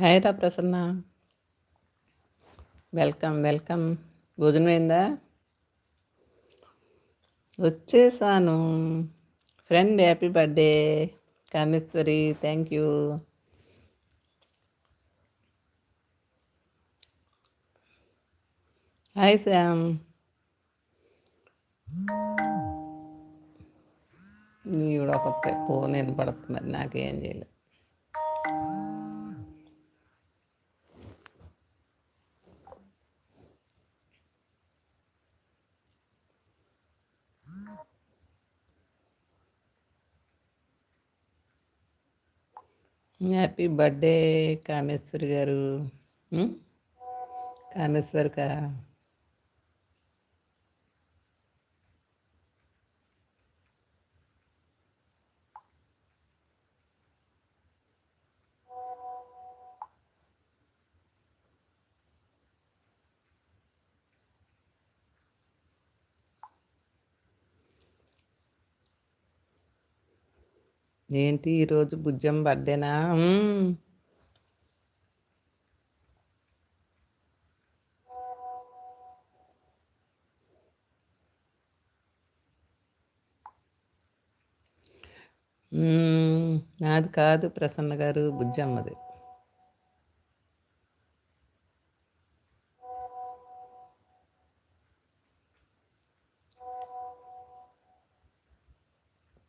Hi రా Prasanna. Welcome welcome. భోజనం అయిందా? వచ్చేసాను. Friend happy birthday. Kameshwari thank you. Hi Shyam. నీ కూడా ఒక ఫోన్ వినపడుతుంది మరి నాకేం చేయలేదు హ్యాపీ బర్త్డే కామేశ్వరి గారు. కామేశ్వరిక? ఏంటి ఈరోజు బుజ్జం బర్త్డేనా నాది కాదు ప్రసన్న గారు బుజ్జమ్మది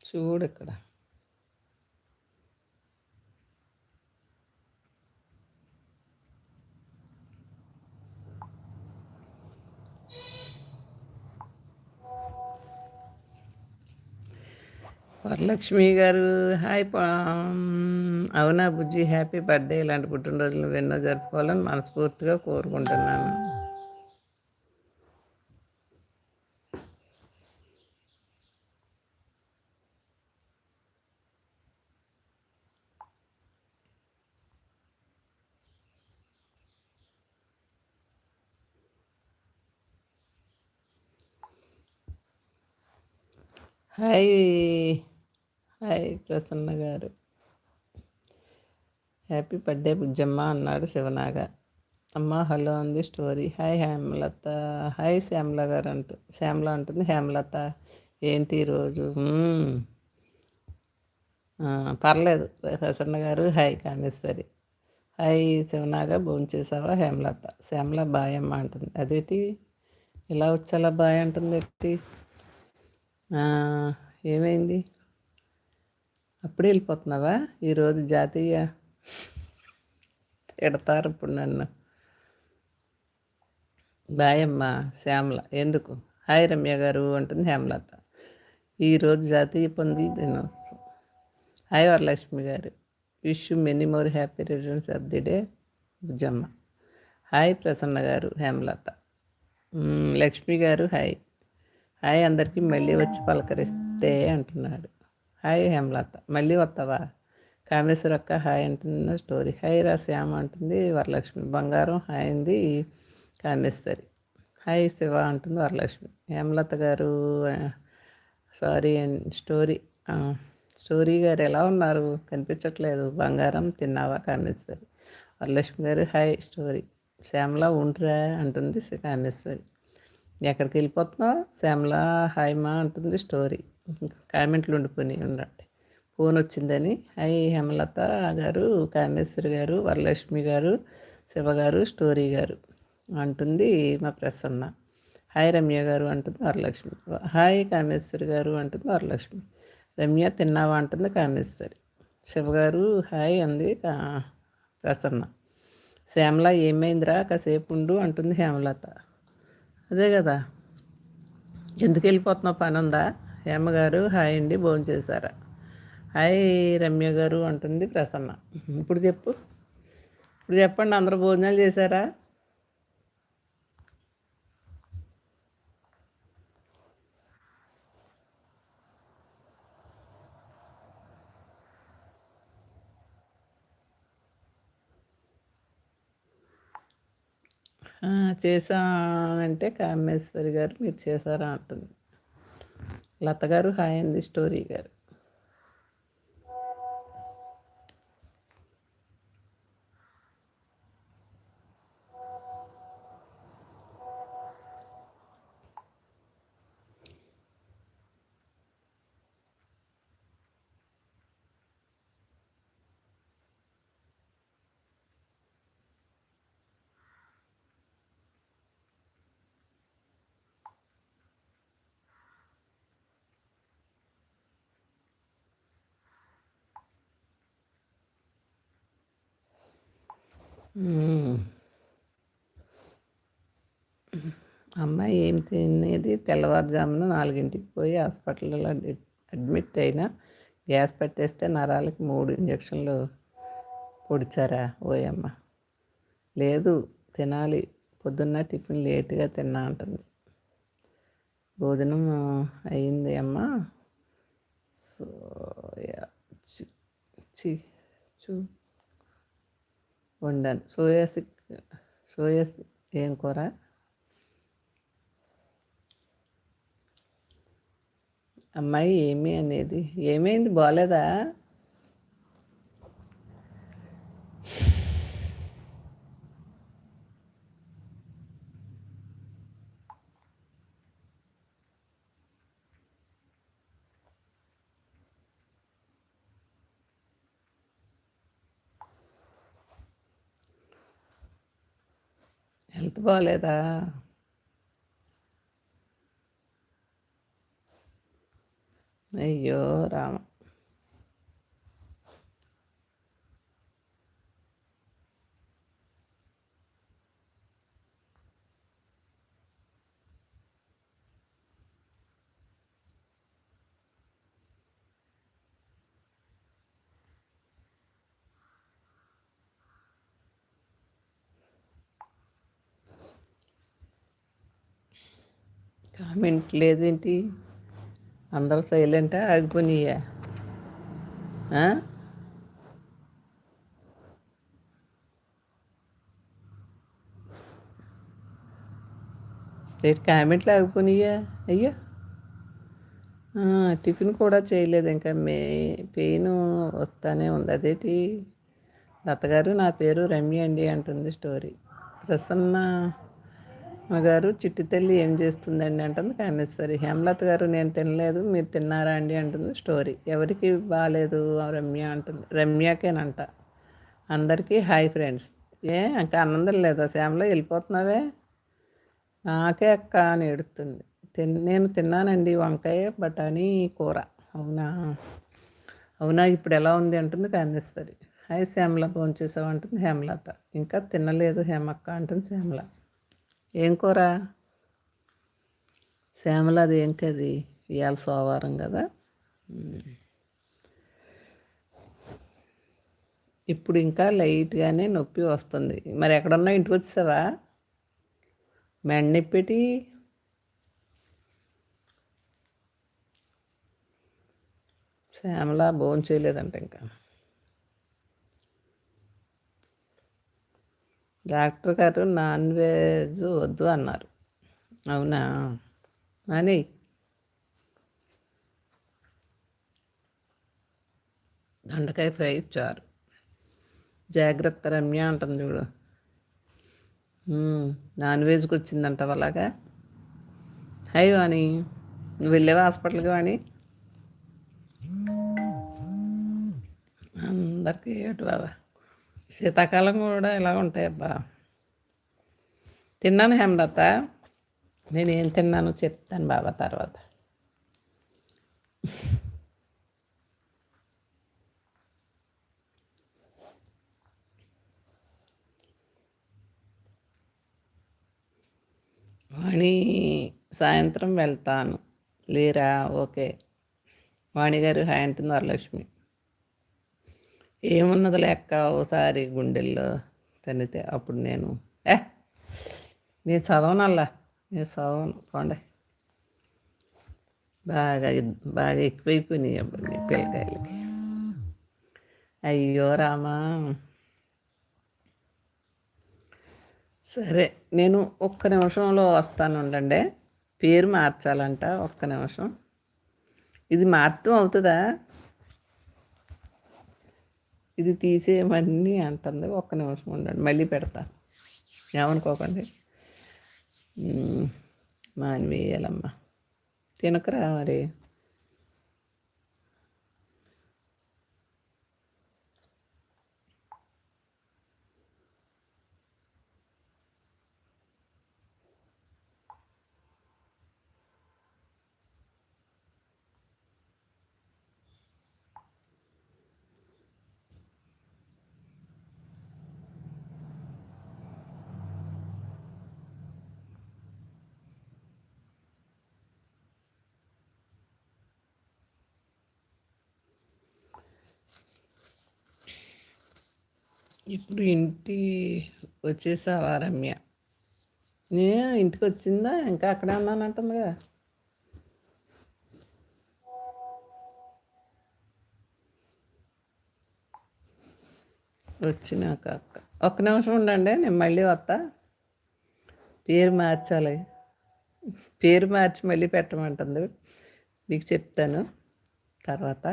చూడు ఇక్కడ. వరలక్ష్మి గారు హాయ్ అవునా బుజ్జి హ్యాపీ బర్త్డే. ఇలాంటి పుట్టినరోజులు ఎన్నో జరుపుకోవాలని మనస్ఫూర్తిగా కోరుకుంటున్నాను. హాయ్ హాయ్ ప్రసన్న గారు. హ్యాపీ బర్త్డే బుజ్జమ్మ అన్నాడు శివనాగ. అమ్మ హలో అంది story. Hi Hemalatha. Hi Shyamala గారు అంటూ శ్యామల అంటుంది హేమలత. ఏంటి ఈరోజు పర్లేదు ప్రసన్న గారు. హాయ్ కామేశ్వరి. హాయ్ శివనాగ భోంచేసావా హేమలత? శ్యామల బాయమ్మ అంటుంది. అదేటి? ఇలా వచ్చేలా బాయ్ అంటుంది ఏంటి? ఏమైంది? అప్పుడే వెళ్ళిపోతున్నావా? ఈరోజు జాతీయ తిడతారు ఇప్పుడు నన్ను. బాయమ్మ శ్యామల. ఎందుకు? హాయ్ రమ్య గారు అంటుంది హేమలత ఈరోజు జాతీయ పొంది దినోత్సవం. హాయ్ వరలక్ష్మి గారు. Wish many more happy returns of the day Bhujamma hi Prasanna గారు హేమలత లక్ష్మి గారు హాయ్. హాయ్ అందరికీ మళ్ళీ వచ్చి పలకరిస్తే అంటున్నాడు. హాయ్ హేమలత. మళ్ళీ వస్తావా? కామేశ్వర అక్క హాయ్ అంటున్న స్టోరీ. హాయ్ రా శ్యామ అంటుంది. వరలక్ష్మి బంగారం హాయ్ అంది కామేశ్వరి. హాయ్ శివ అంటుంది వరలక్ష్మి. హేమలత గారు సారీ స్టోరీ. స్టోరీ గారు ఎలా ఉన్నారు? కనిపించట్లేదు. బంగారం తిన్నావా కామేశ్వరి? వరలక్ష్మి గారు హాయ్ స్టోరీ. శ్యామల ఉంటురా అంటుంది కామేశ్వరి. ఎక్కడికి వెళ్ళిపోతున్నావు? శ్యామల హాయ్మా అంటుంది స్టోరీ. కామెంట్లు ఉండిపోయి ఉండండి. ఫోన్ వచ్చిందని హాయ్ హేమలత గారు కామేశ్వరి గారు వరలక్ష్మి గారు శివ గారు స్టోరీ గారు అంటుంది మా ప్రసన్న. హాయ్ రమ్య గారు అంటుంది వరలక్ష్మి. హాయ్ కామేశ్వరి గారు అంటుంది వరలక్ష్మి. రమ్య తిన్నావా అంటుంది కామేశ్వరి. శివ గారు హాయ్ అంది ప్రసన్న. శ్యామల ఏమైందిరా? కాసేపు ఉండు అంటుంది హేమలత. అదే కదా. ఎందుకు వెళ్ళిపోతున్నావు పని ఉందా హేమగారు హాయ్ అండి భోజనం చేశారా? హాయ్ రమ్య గారు అంటుంది ప్రసన్న. ఇప్పుడు చెప్పు. ఇప్పుడు చెప్పండి అందరూ భోజనాలు చేశారా? చేశానంటే కామేశ్వరి గారు మీరు చేశారా అంటుంది. లత గారు హాయ్ అంది స్టోరీ గారు. అమ్మాయి ఏం తినేది? తెల్లవారుజామున నాలుగింటికి పోయి హాస్పిటల్లో అడ్మిట్ అయినా గ్యాస్ పట్టేస్తే నరాలకి మూడు ఇంజక్షన్లు పొడిచారా? ఓయమ్మ. లేదు తినాలి. పొద్దున్న టిఫిన్ లేటుగా తిన్నా అంటుంది. భోజనం అయింది అమ్మ. సోయా చి చి చూ వండాను. సోయా సోయాస్ ఏం కూర? అమ్మాయి ఏమి అనేది ఏమైంది? బాగాలేదా హెల్త్ బాగాలేదా అయ్యో రామ. కామెంట్ లేదేంటి? అందరూ సైలెంటా? ఆగిపోయినాయా కామెంట్లు ఆగిపోయినాయా అయ్యా! టిఫిన్ కూడా చేయలేదు ఇంకా. మే పెయిన్ వస్తానే ఉంది. అదేంటి? లతగారు నా పేరు రమ్య అండి అంటుంది స్టోరీ. ప్రసన్న గారు చిట్టి తల్లి ఏం చేస్తుందండి అంటుంది కామేశ్వరి. హేమలత గారు నేను తినలేదు మీరు తిన్నారా అండి అంటుంది స్టోరీ. ఎవరికి బాగాలేదు ఆ రమ్య అంటుంది. రమ్యకేనంట. అందరికీ హాయ్ ఫ్రెండ్స్. ఏ ఇంకా ఆనందం లేదా? శ్యామల వెళ్ళిపోతున్నావే? నాకే అక్క అని ఏడుస్తుంది తిన్ నేను తిన్నానండి వంకాయ బఠానీ కూర. అవునా? అవునా? ఇప్పుడు ఎలా ఉంది అంటుంది కామేశ్వరి. హాయ్ శ్యామల భోంచేసావు అంటుంది హేమలత. ఇంకా తినలేదు హేమక్క అంటుంది శ్యామల. ఏం కూర? శ్యామలది ఏం కర్రీ? ఇవాళ సోమవారం కదా? ఇప్పుడు ఇంకా లైట్గానే నొప్పి వస్తుంది. మరి ఎక్కడున్నా ఇంటికి వచ్చావా మెండ నొప్పిటి శ్యామల భోజనం చేయలేదంట ఇంకా. డాక్టర్ గారు నాన్ వెజ్ వద్దు అన్నారు. అవునా? అని. దొండకాయ ఫ్రై ఇచ్చారు. జాగ్రత్త రమ్య అంటుంది చూడు. నాన్ వెజ్కి వచ్చిందంట అలాగా? హై వాణి నువ్వు వెళ్ళేవా హాస్పిటల్కి వాణి? అందరికీ ఏటు బాబా శీతాకాలం కూడా ఇలా ఉంటాయి అబ్బా తిన్నాను హేమలత. నేను ఏం తిన్నాను చెప్తాను బాబా తర్వాత. వాణి సాయంత్రం వెళ్తాను. లేరా? ఓకే. వాణి గారు హాయ్ అంటుంది వరలక్ష్మి ఏమున్నది లెక్క? ఓసారి గుండెల్లో తనితే అప్పుడు నేను ఏ? నేను చదవనల్లా? నేను చదవను. పోండి. బాగా బాగా ఎక్కువైపోయినాయి అప్పుడు నీ పిల్లకాయలకి అయ్యో రామా. సరే నేను ఒక్క నిమిషంలో వస్తాను ఉండండి. పేరు మార్చాలంట ఒక్క నిమిషం. ఇది మార్తం అవుతుందా? ఇది తీసేయమని అంటుంది. ఒక్క నిమిషం ఉండండి మళ్ళీ పెడతా. ఏమనుకోకండి. మ్మ్. మానివేయాలమ్మా. తినకరా మరి? ఇప్పుడు ఇంటి వచ్చేసావా రమ్య? నే ఇంటికి వచ్చిందా ఇంకా అక్కడే ఉన్నానంటుందిగా. వచ్చినాక అక్క. ఒక్క నిమిషం ఉండండి నేను మళ్ళీ వస్తా పేరు మార్చాలి. పేరు మార్చి మళ్ళీ పెట్టమంటుంది. మీకు చెప్తాను తర్వాత.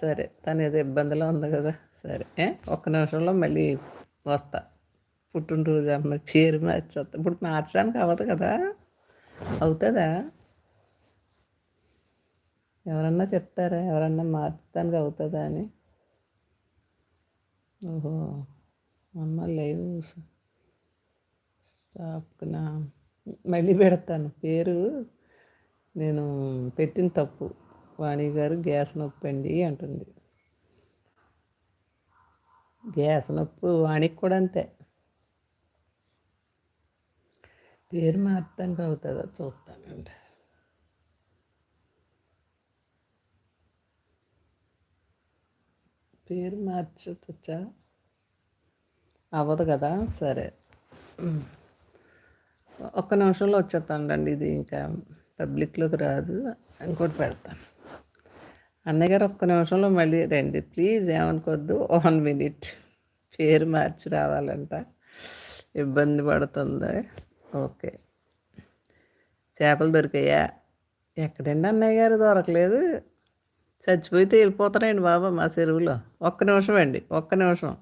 సరే తను ఏదో ఇబ్బందిలో ఉంది కదా. సరే ఒక్క నిమిషంలో మళ్ళీ వస్తా. పుట్టినరోజు అమ్మ పేరు మార్చి వస్తా ఇప్పుడు మార్చడానికి అవ్వదు కదా? అవుతుందా? ఎవరన్నా చెప్తారా? ఎవరన్నా మార్చడానికి అవుతుందా అని? ఓహో అమ్మ లైవ్. స్టాప్కునా మళ్ళీ పెడతాను. పేరు నేను పెట్టిన తప్పు. వాణి గారు గ్యాస్ నొప్పి అండి అంటుంది. గ్యాస్ నొప్పి వాణికి కూడా అంతే పేరు మార్చడానికి అవుతుందా చూస్తానండి. పేరు మార్చొచ్చా అవ్వదు కదా? సరే. ఒక్క నిమిషంలో వచ్చేస్తానండి ఇది ఇంకా పబ్లిక్లోకి రాదు. ఇంకోటి పెడతాను. అన్నయ్య గారు ఒక్క నిమిషంలో మళ్ళీ రండి. ప్లీజ్ ఏమనుకోద్దు. One minute. పేరు మార్చి రావాలంట. ఇబ్బంది పడుతుంది. ఓకే. చేపలు దొరికాయా? ఎక్కడండి అన్నయ్య గారు? దొరకలేదు. చచ్చిపోతే వెళ్ళిపోతానండి బాబా మా చెరువులో. ఒక్క నిమిషం అండి. ఒక్క నిమిషం.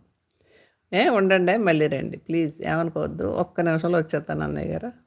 ఏ ఉండండి. మళ్ళీ రండి. ప్లీజ్ ఏమనుకోవద్దు ఒక్క నిమిషంలో వచ్చేస్తాను అన్నయ్య గారు.